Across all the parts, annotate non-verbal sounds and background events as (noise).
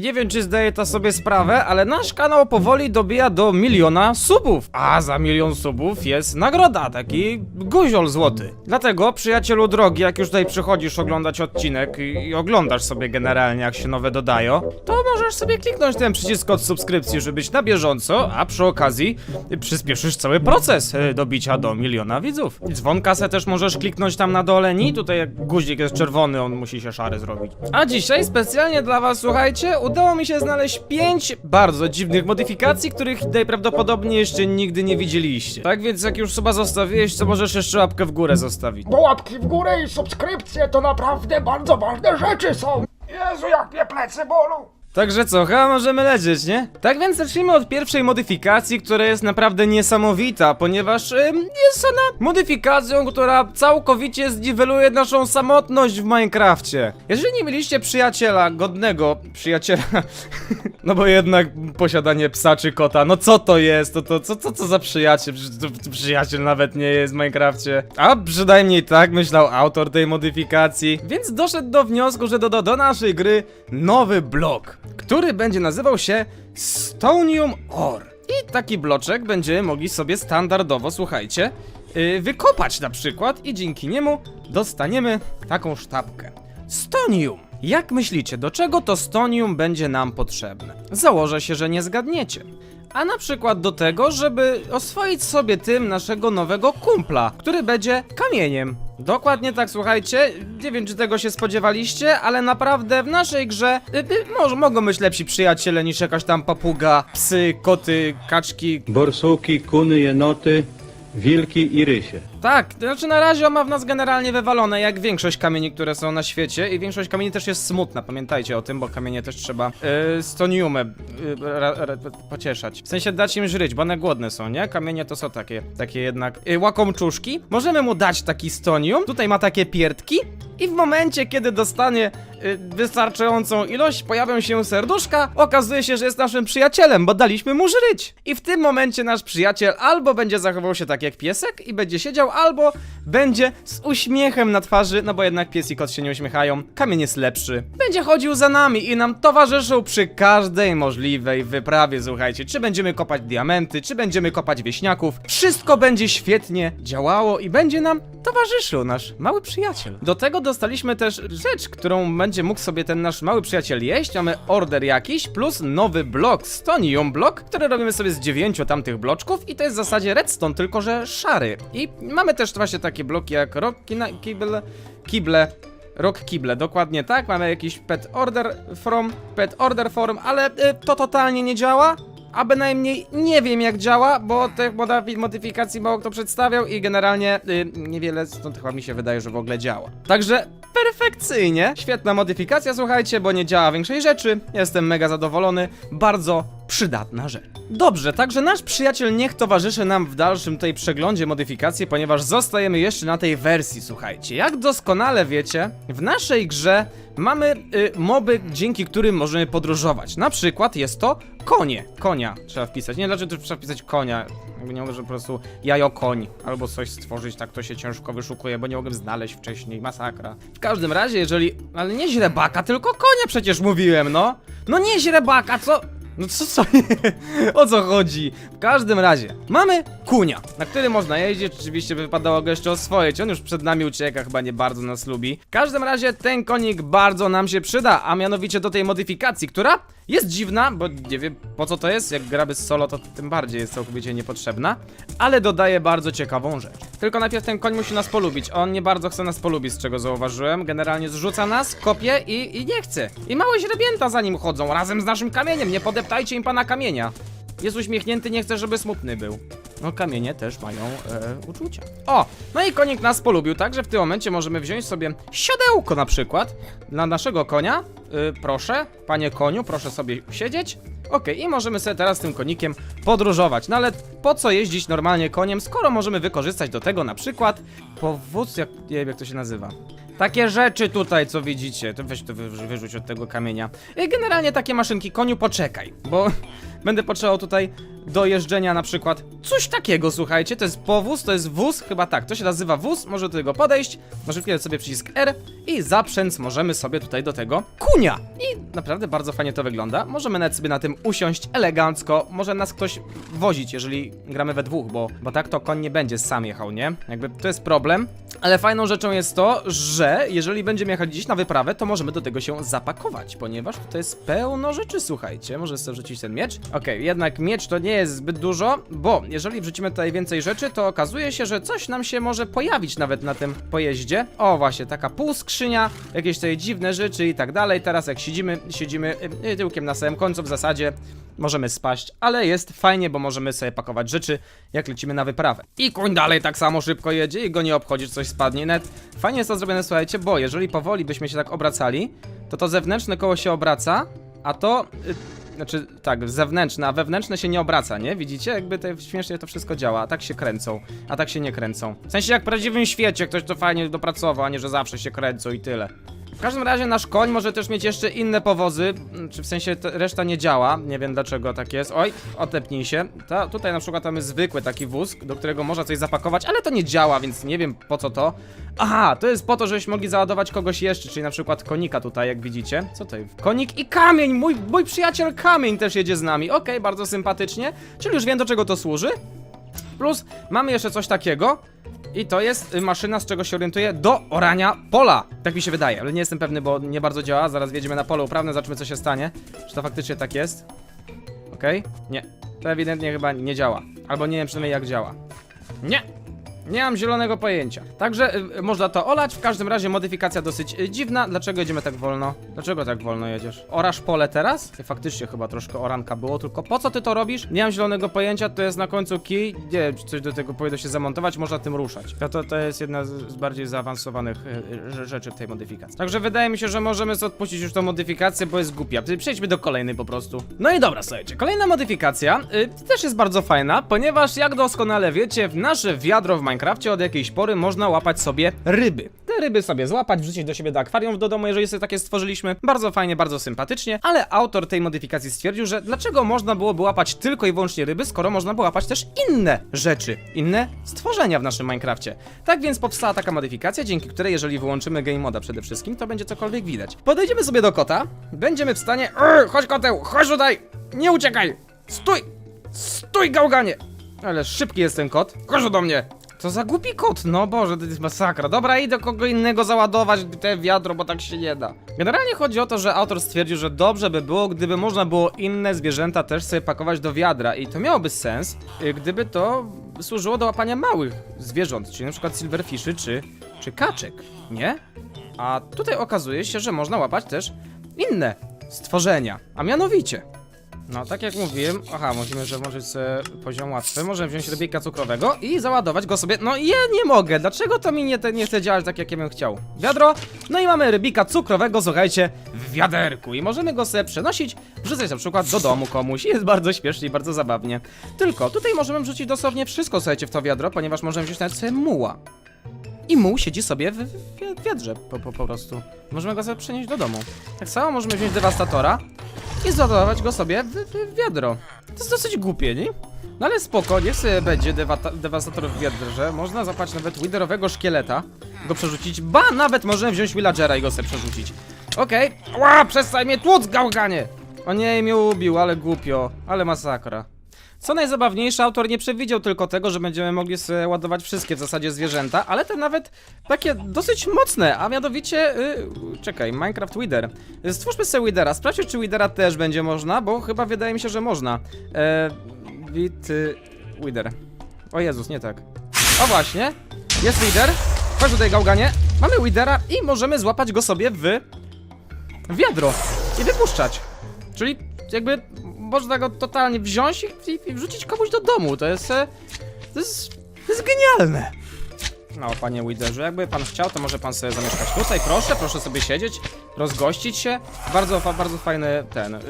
nie wiem czy zdaje to sobie sprawę, ale nasz kanał powoli dobija do miliona subów. A za milion subów jest nagroda, taki guziol złoty. Dlatego, przyjacielu drogi, jak już tutaj przychodzisz oglądać odcinek i, i oglądasz sobie generalnie jak się nowe dodają, to możesz sobie kliknąć ten przycisk od subskrypcji, żeby być na bieżąco, a przy okazji przyspieszysz cały proces e, dobicia do miliona widzów. Dzwonka też możesz kliknąć tam na dole, ni tutaj jak guzik jest czerwony, on musi się szary zrobić. A dzisiaj specjalnie dla was, słuchajcie, udało mi się znaleźć pięć bardzo dziwnych modyfikacji, których najprawdopodobniej jeszcze nigdy nie widzieliście. Tak więc jak już suba zostawiłeś, to możesz jeszcze łapkę w górę zostawić. Bo łapki w górę i subskrypcje to naprawdę bardzo ważne rzeczy są. Jezu, jak mnie plecy bolą. Także co, chyba możemy lecieć, nie? Tak więc zacznijmy od pierwszej modyfikacji, która jest naprawdę niesamowita, ponieważ ym, jest ona modyfikacją, która całkowicie zniweluje naszą samotność w Minecrafcie. Jeżeli nie mieliście przyjaciela, godnego przyjaciela, (laughs) no bo jednak posiadanie psa czy kota, no co to jest? To, to, co, co, co za przyjaciel? Przyjaciel nawet nie jest w Minecrafcie. A przynajmniej tak myślał autor tej modyfikacji, więc doszedł do wniosku, że doda do naszej gry nowy blok, który będzie nazywał się Stonium Ore. I taki bloczek będziemy mogli sobie standardowo, słuchajcie, yy, wykopać na przykład i dzięki niemu dostaniemy taką sztabkę. Stonium! Jak myślicie, do czego to stonium będzie nam potrzebne? Założę się, że nie zgadniecie. A na przykład do tego, żeby oswoić sobie tym naszego nowego kumpla, który będzie kamieniem. Dokładnie tak, słuchajcie. Nie wiem, czy tego się spodziewaliście, ale naprawdę w naszej grze y, y, mogą być lepsi przyjaciele niż jakaś tam papuga, psy, koty, kaczki, Borsuki, kuny, jenoty, wilki i rysie. Tak, to znaczy na razie on ma w nas generalnie wywalone, jak większość kamieni, które są na świecie i większość kamieni też jest smutna, pamiętajcie o tym, bo kamienie też trzeba yy, yy, pocieszać. W sensie dać im żryć, bo one głodne są, nie? Kamienie to są takie, takie jednak yy, łakomczuszki. Możemy mu dać taki stonium, tutaj ma takie pierdki i w momencie, kiedy dostanie yy, wystarczającą ilość, pojawią się serduszka, okazuje się, że jest naszym przyjacielem, bo daliśmy mu żryć. I w tym momencie nasz przyjaciel albo będzie zachował się tak jak piesek i będzie siedział, albo będzie z uśmiechem na twarzy, no bo jednak pies i kot się nie uśmiechają, kamień jest lepszy. Będzie chodził za nami i nam towarzyszył przy każdej możliwej wyprawie, słuchajcie. Czy będziemy kopać diamenty, czy będziemy kopać wieśniaków, wszystko będzie świetnie działało i będzie nam towarzyszył nasz mały przyjaciel. Do tego dostaliśmy też rzecz, którą będzie mógł sobie ten nasz mały przyjaciel jeść. Mamy order jakiś, plus nowy blok, stonium blok, który robimy sobie z dziewięciu tamtych bloczków i to jest w zasadzie redstone, tylko że szary. I mamy też właśnie takie bloki jak rock kina- kible, Rock kible, dokładnie tak. Mamy jakiś pet order from, pet order form, ale y, to totalnie nie działa. A bynajmniej nie wiem jak działa, bo tych modyfikacji mało kto przedstawiał i generalnie y, niewiele stąd chyba mi się wydaje, że w ogóle działa. Także perfekcyjnie. Świetna modyfikacja, słuchajcie, bo nie działa większej rzeczy. Jestem mega zadowolony. Bardzo przydatna rzecz. Dobrze, także nasz przyjaciel niech towarzyszy nam w dalszym tej przeglądzie modyfikacji, ponieważ zostajemy jeszcze na tej wersji, słuchajcie. Jak doskonale wiecie, w naszej grze mamy y, moby, dzięki którym możemy podróżować. Na przykład jest to konie. Konia trzeba wpisać. Nie dlaczego trzeba wpisać konia. Jakby nie mogę, że po prostu jajo koń albo coś stworzyć, tak to się ciężko wyszukuje, bo nie mogłem znaleźć wcześniej. Masakra. W każdym razie, jeżeli. Ale nie źrebaka, tylko konia przecież mówiłem, no. No nie źrebaka, co? No co co? o co chodzi? W każdym razie, mamy kunia, na którym można jeździć, oczywiście wypadało go jeszcze oswoić, on już przed nami ucieka, chyba nie bardzo nas lubi. W każdym razie ten konik bardzo nam się przyda, a mianowicie do tej modyfikacji, która jest dziwna, bo nie wiem po co to jest, jak gra bez solo to tym bardziej jest całkowicie niepotrzebna, ale dodaje bardzo ciekawą rzecz. Tylko najpierw ten koń musi nas polubić, on nie bardzo chce nas polubić, z czego zauważyłem, generalnie zrzuca nas, kopie i, i nie chce. I małe źrebięta za nim chodzą, razem z naszym kamieniem, nie podeptajcie im pana kamienia. Jest uśmiechnięty, nie chce, żeby smutny był. No, kamienie też mają e, uczucia. O, no i konik nas polubił, także w tym momencie możemy wziąć sobie siodełko na przykład dla naszego konia. Y, proszę, panie koniu, proszę sobie siedzieć. Okej, i możemy sobie teraz tym konikiem podróżować. No ale po co jeździć normalnie koniem, skoro możemy wykorzystać do tego na przykład powóz, jak, nie wiem jak to się nazywa. Takie rzeczy tutaj, co widzicie, to weź to wy, wyrzuć od tego kamienia. I generalnie takie maszynki, koniu poczekaj, bo będę potrzebował tutaj do jeżdżenia na przykład coś takiego, słuchajcie, to jest powóz, to jest wóz, chyba tak, to się nazywa wóz, może do tego podejść, może kliknąć sobie przycisk R i zaprzęc możemy sobie tutaj do tego kunia. I naprawdę bardzo fajnie to wygląda, możemy nawet sobie na tym usiąść elegancko, może nas ktoś wozić, jeżeli gramy we dwóch, bo, bo tak to koń nie będzie sam jechał, nie? Jakby to jest problem, ale fajną rzeczą jest to, że jeżeli będziemy jechać gdzieś na wyprawę, to możemy do tego się zapakować, ponieważ tutaj jest pełno rzeczy, słuchajcie. Może sobie wrzucić ten miecz? Okej, jednak miecz to nie jest zbyt dużo, bo jeżeli wrzucimy tutaj więcej rzeczy, to okazuje się, że coś nam się może pojawić nawet na tym pojeździe. O, właśnie, taka półskrzynia, jakieś tutaj dziwne rzeczy i tak dalej. Teraz jak siedzimy, siedzimy y, tyłkiem na samym końcu w zasadzie, możemy spaść, ale jest fajnie, bo możemy sobie pakować rzeczy, jak lecimy na wyprawę. I koń dalej tak samo szybko jedzie i go nie obchodzi, coś spadnie. Net fajnie jest to zrobione, słuchajcie, bo jeżeli powoli byśmy się tak obracali, to to zewnętrzne koło się obraca, a to... Y, znaczy, tak, zewnętrzne, a wewnętrzne się nie obraca, nie? Widzicie? Jakby to śmiesznie to wszystko działa, a tak się kręcą, a tak się nie kręcą. W sensie jak w prawdziwym świecie ktoś to fajnie dopracował, a nie, że zawsze się kręcą i tyle. W każdym razie nasz koń może też mieć jeszcze inne powozy, m, czy w sensie reszta nie działa, nie wiem dlaczego tak jest. Oj, otepnij się. Ta, tutaj na przykład mamy zwykły taki wóz, do którego można coś zapakować, ale to nie działa, więc nie wiem po co to. Aha, to jest po to, żebyśmy mogli załadować kogoś jeszcze, czyli na przykład konika tutaj, jak widzicie. Co to jest? Konik i kamień! Mój, mój przyjaciel kamień też jedzie z nami. Okej, bardzo sympatycznie. Czyli już wiem do czego to służy. Plus mamy jeszcze coś takiego. I to jest y, maszyna, z czego się orientuję, do orania pola. Tak mi się wydaje, ale nie jestem pewny, bo nie bardzo działa. Zaraz wjedziemy na pole uprawne, zobaczymy co się stanie. Czy to faktycznie tak jest? Okej? Nie. To ewidentnie chyba nie działa. Albo nie wiem przynajmniej jak działa. Nie! Nie mam zielonego pojęcia. Także y, można to olać. W każdym razie modyfikacja dosyć y, dziwna. Dlaczego jedziemy tak wolno? Dlaczego tak wolno jedziesz? Orasz pole teraz? Ty faktycznie chyba troszkę oranka było, tylko po co ty to robisz? Nie mam zielonego pojęcia, to jest na końcu kij. Nie wiem, czy coś do tego powinno się zamontować, można tym ruszać. To, to, to jest jedna z, z bardziej zaawansowanych y, y, rzeczy w tej modyfikacji. Także wydaje mi się, że możemy sobie odpuścić już tą modyfikację, bo jest głupia. Przejdźmy do kolejnej po prostu. No i dobra, słuchajcie, kolejna modyfikacja y, też jest bardzo fajna, ponieważ jak doskonale wiecie, w nasze wiadro w Minecrafcie od jakiejś pory można łapać sobie ryby. Te ryby sobie złapać, wrzucić do siebie do akwarium do domu, jeżeli sobie takie stworzyliśmy. Bardzo fajnie, bardzo sympatycznie, ale autor tej modyfikacji stwierdził, że dlaczego można byłoby łapać tylko i wyłącznie ryby, skoro można było łapać też inne rzeczy, inne stworzenia w naszym Minecrafcie. Tak więc powstała taka modyfikacja, dzięki której jeżeli wyłączymy game moda przede wszystkim, to będzie cokolwiek widać. Podejdziemy sobie do kota, będziemy w stanie... Ur, chodź koteł, chodź tutaj! Nie uciekaj! Stój! Stój gałganie! Ale szybki jest ten kot. Chodź do mnie! Co za głupi kot, no Boże, to jest masakra. Dobra, idę kogo innego załadować te wiadro, bo tak się nie da. Generalnie chodzi o to, że autor stwierdził, że dobrze by było, gdyby można było inne zwierzęta też sobie pakować do wiadra i to miałoby sens, y, gdyby to służyło do łapania małych zwierząt, czyli na przykład czy, czy kaczek, nie? A tutaj okazuje się, że można łapać też inne stworzenia, a mianowicie no, tak jak mówiłem, aha, musimy, że może sobie poziom łatwy, możemy wziąć rybika cukrowego i załadować go sobie, no ja nie mogę, dlaczego to mi nie, te, nie chce działać tak, jak ja bym chciał? Wiadro, no i mamy rybika cukrowego, słuchajcie, w wiaderku i możemy go sobie przenosić, wrzucać na przykład do domu komuś, jest bardzo śmiesznie i bardzo zabawnie. Tylko, tutaj możemy wrzucić dosłownie wszystko, słuchajcie, w to wiadro, ponieważ możemy wziąć nawet sobie muła. I muł siedzi sobie w, w wi- wiadrze po, po, po prostu. Możemy go sobie przenieść do domu. Tak samo możemy wziąć dewastatora i załadować go sobie w, w wiadro. To jest dosyć głupie, nie? No ale spoko, niech sobie będzie dewastator w wiadrze. Można zapać nawet widerowego szkieleta, go przerzucić. Ba, nawet możemy wziąć villagera i go sobie przerzucić. Okej. Ła, przestań mnie tłuc, gałganie! O nie, mnie ubił, ale głupio. Ale masakra. Co najzabawniejsze, autor nie przewidział tylko tego, że będziemy mogli ładować wszystkie w zasadzie zwierzęta, ale te nawet takie dosyć mocne, a mianowicie, y, czekaj, Minecraft Wither. Stwórzmy sobie Withera, sprawdźmy czy Withera też będzie można, bo chyba wydaje mi się, że można. E, wit, y, Wither. O Jezus, nie tak. O właśnie, jest Wither, chodź tutaj gałganie, mamy Withera i możemy złapać go sobie w wiadro i wypuszczać. Czyli jakby można go totalnie wziąć i, i, wrzucić komuś do domu. To jest. e, To jest. To jest genialne. No, panie Widerze, jakby pan chciał, to może pan sobie zamieszkać tutaj, proszę, proszę sobie siedzieć, rozgościć się. Bardzo, bardzo fajny ten. Y,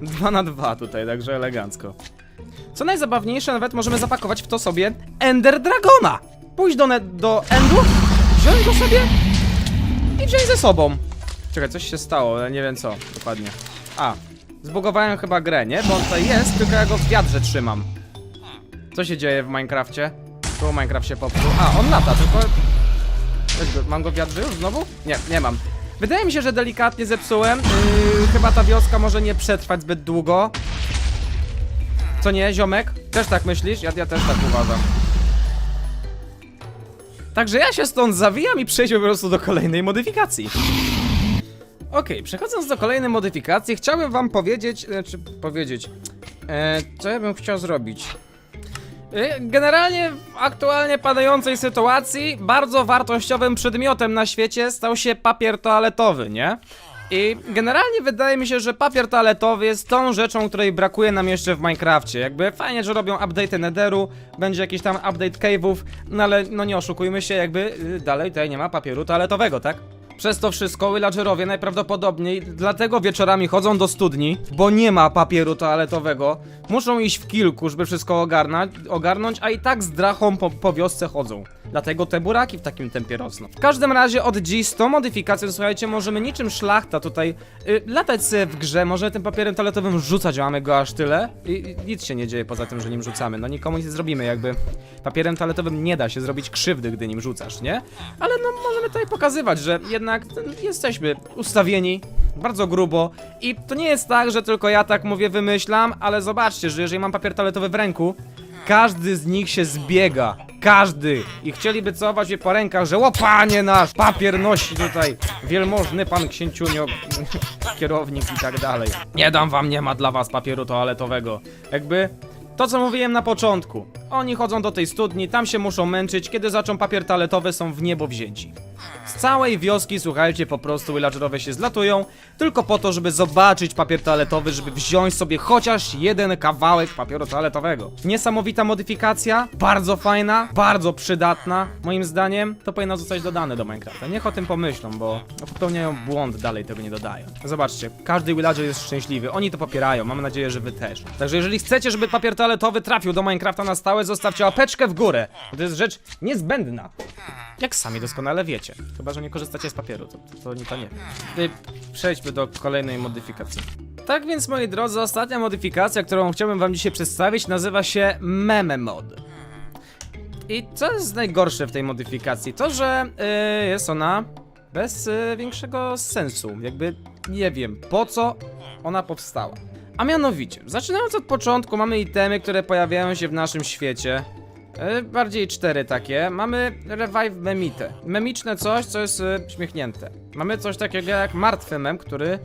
(laughs) dwa na dwa tutaj, także elegancko. Co najzabawniejsze, nawet możemy zapakować w to sobie Ender Dragona. Pójść do, do Endu, wziąć go sobie i wziąć ze sobą. Czekaj, coś się stało, ale nie wiem co dokładnie. A, Zbugowałem chyba grę, nie? Bo on tutaj jest, tylko ja go w wiadrze trzymam. Co się dzieje w Minecrafcie? Tu Minecraft się popsuł. A, on lata, tylko... Mam go w wiadrze już znowu? Nie, nie mam. Wydaje mi się, że delikatnie zepsułem. Yy, chyba ta wioska może nie przetrwać zbyt długo. Co nie, ziomek? Też tak myślisz? Ja, ja też tak uważam. Także ja się stąd zawijam i przejdźmy po prostu do kolejnej modyfikacji. Okej, przechodząc do kolejnej modyfikacji, chciałbym wam powiedzieć, znaczy powiedzieć, e, co ja bym chciał zrobić. E, Generalnie w aktualnie padającej sytuacji bardzo wartościowym przedmiotem na świecie stał się papier toaletowy, nie? I generalnie wydaje mi się, że papier toaletowy jest tą rzeczą, której brakuje nam jeszcze w Minecrafcie. Jakby fajnie, że robią update Netheru, będzie jakiś tam update cave'ów, no ale no nie oszukujmy się, jakby y, dalej tutaj nie ma papieru toaletowego, tak? Przez to wszystko villagerowie najprawdopodobniej dlatego wieczorami chodzą do studni, bo nie ma papieru toaletowego. Muszą iść w kilku, żeby wszystko ogarnąć, a i tak z drachą po, po wiosce chodzą. Dlatego te buraki w takim tempie rosną. W każdym razie od dziś z tą modyfikacją, słuchajcie, możemy niczym szlachta tutaj y, latać sobie w grze, możemy tym papierem toaletowym rzucać, mamy go aż tyle. I, I nic się nie dzieje poza tym, że nim rzucamy. No nikomu nic nie zrobimy, jakby papierem toaletowym nie da się zrobić krzywdy, gdy nim rzucasz, nie? Ale no możemy tutaj pokazywać, że jednak y, jesteśmy ustawieni bardzo grubo i to nie jest tak, że tylko ja tak mówię, wymyślam, ale zobaczcie, że jeżeli mam papier toaletowy w ręku, każdy z nich się zbiega. Każdy. I chcieliby całować je po rękach, że o panie nasz, papier nosi tutaj wielmożny pan księciunio, (laughs) kierownik i tak dalej. Nie dam wam, nie ma dla was papieru toaletowego. Jakby to, co mówiłem na początku. Oni chodzą do tej studni, tam się muszą męczyć, kiedy zaczą papier toaletowy są w niebo wzięci. Z całej wioski, słuchajcie, po prostu villagerowie się zlatują, tylko po to, żeby zobaczyć papier toaletowy, żeby wziąć sobie chociaż jeden kawałek papieru toaletowego. Niesamowita modyfikacja, bardzo fajna, bardzo przydatna, moim zdaniem. To powinno zostać dodane do Minecrafta. Niech o tym pomyślą, bo popełniają błąd, dalej tego nie dodają. Zobaczcie, każdy villager jest szczęśliwy, oni to popierają, mam nadzieję, że wy też. Także jeżeli chcecie, żeby papier toaletowy trafił do Minecrafta na stałe, zostawcie łapeczkę w górę, to jest rzecz niezbędna. Jak sami doskonale wiecie. Chyba, że nie korzystacie z papieru, to, to, to, nie- to nie. Y, Przejdźmy do kolejnej modyfikacji. Tak więc, moi drodzy, ostatnia modyfikacja, którą chciałbym wam dzisiaj przedstawić, nazywa się Meme Mod. I co jest najgorsze w tej modyfikacji? To, że y, jest ona bez y, większego sensu. Jakby nie wiem, po co ona powstała. A mianowicie, zaczynając od początku, mamy itemy, które pojawiają się w naszym świecie. E, Bardziej cztery takie. Mamy Revive Memite. Memiczne coś, co jest e, śmiechnięte. Mamy coś takiego jak martwy mem, który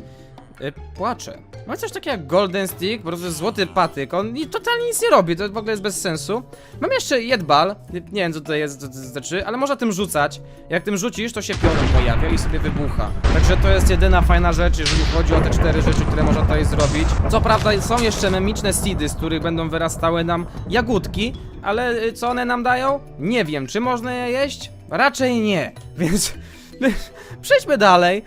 e, płacze. Mamy coś takiego jak Golden Stick, po prostu złoty patyk. On totalnie nic nie robi, to w ogóle jest bez sensu. Mam jeszcze jedbal. Nie nie wiem co to jest, co to znaczy, ale można tym rzucać. Jak tym rzucisz, to się piorun pojawia i sobie wybucha. Także to jest jedyna fajna rzecz, jeżeli chodzi o te cztery rzeczy, które można tutaj zrobić. Co prawda są jeszcze memiczne seedy, z których będą wyrastały nam jagódki, ale y, co one nam dają? Nie wiem, czy można je jeść? Raczej nie, (laughs) więc (laughs) przejdźmy dalej.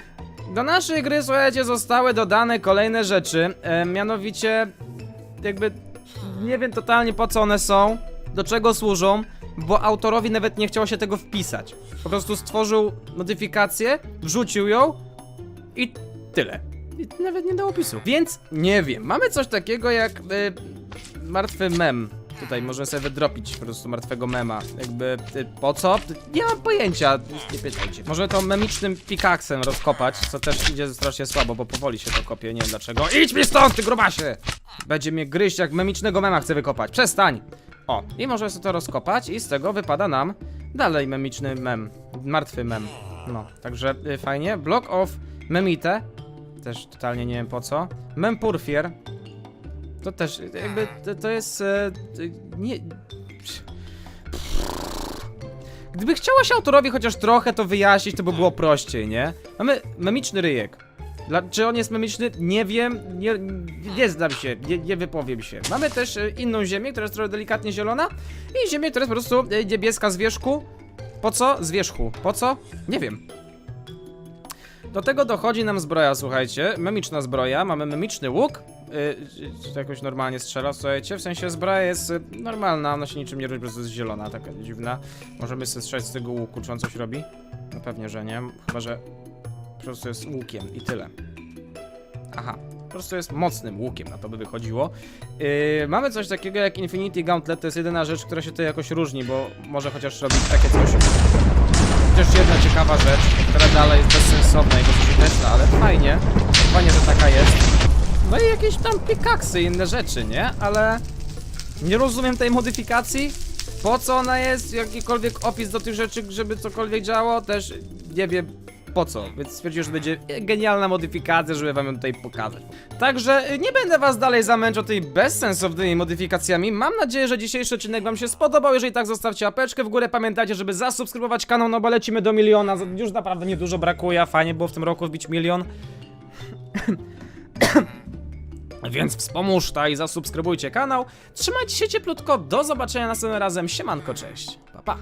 Do naszej gry, słuchajcie, zostały dodane kolejne rzeczy, e, mianowicie jakby nie wiem totalnie po co one są, do czego służą, bo autorowi nawet nie chciało się tego wpisać. Po prostu stworzył modyfikację, wrzucił ją i tyle. I nawet nie dał opisu. Więc nie wiem. Mamy coś takiego jak y, martwy mem. Tutaj możemy sobie wydropić po prostu martwego mema. Jakby po co? Nie mam pojęcia. Nie pytajcie. Może to memicznym pikaksem rozkopać, co też idzie strasznie słabo, bo powoli się to kopie. Nie wiem dlaczego. Idź mi stąd, ty grubasie! Będzie mnie gryźć jak memicznego mema chce wykopać. Przestań! O, i możemy sobie to rozkopać i z tego wypada nam dalej memiczny mem. Martwy mem. No, także y, fajnie. Block of memite. Też totalnie nie wiem po co. Mempurfier. To też jakby to, to jest. E, nie. Gdyby chciało się autorowi chociaż trochę to wyjaśnić, to by było prościej, nie? Mamy memiczny ryjek. Dla, czy on jest memiczny? Nie wiem, nie, nie znam się, nie, nie wypowiem się. Mamy też e, inną ziemię, która jest trochę delikatnie zielona i ziemię, która jest po prostu e, niebieska z wierzchu. Po co? Z wierzchu. Po co? Nie wiem. Do tego dochodzi nam zbroja, słuchajcie. Memiczna zbroja, mamy memiczny łuk. Yy, to jakoś normalnie strzela, słuchajcie. W sensie zbroja jest y, normalna, ona się niczym nie różni, po prostu jest zielona, taka dziwna. Możemy sobie strzelać z tego łuku, czy on coś robi? No pewnie, że nie. Chyba, że po prostu jest łukiem i tyle. Aha. Po prostu jest mocnym łukiem, na to by wychodziło. Yy, mamy coś takiego jak Infinity Gauntlet, to jest jedyna rzecz, która się tutaj jakoś różni, bo może chociaż robić takie coś. Chociaż jedna ciekawa rzecz, która dalej jest bezsensowna i bezużyteczna, ale fajnie. Fajnie, że taka jest. No i jakieś tam pikaksy i inne rzeczy, nie? Ale nie rozumiem tej modyfikacji. Po co ona jest? Jakikolwiek opis do tych rzeczy, żeby cokolwiek działo? Też nie wiem po co. Więc stwierdziłem, że będzie genialna modyfikacja, żeby wam ją tutaj pokazać. Także y, nie będę was dalej zamęczał tymi bezsensownymi modyfikacjami. Mam nadzieję, że dzisiejszy odcinek wam się spodobał. Jeżeli tak, zostawcie łapeczkę w górę. Pamiętajcie, żeby zasubskrybować kanał, no bo lecimy do miliona. Już naprawdę niedużo brakuje, fajnie było w tym roku wbić milion. Więc wspomóż ta i zasubskrybujcie kanał. Trzymajcie się cieplutko, do zobaczenia następnym razem. Siemanko, cześć. Pa, pa.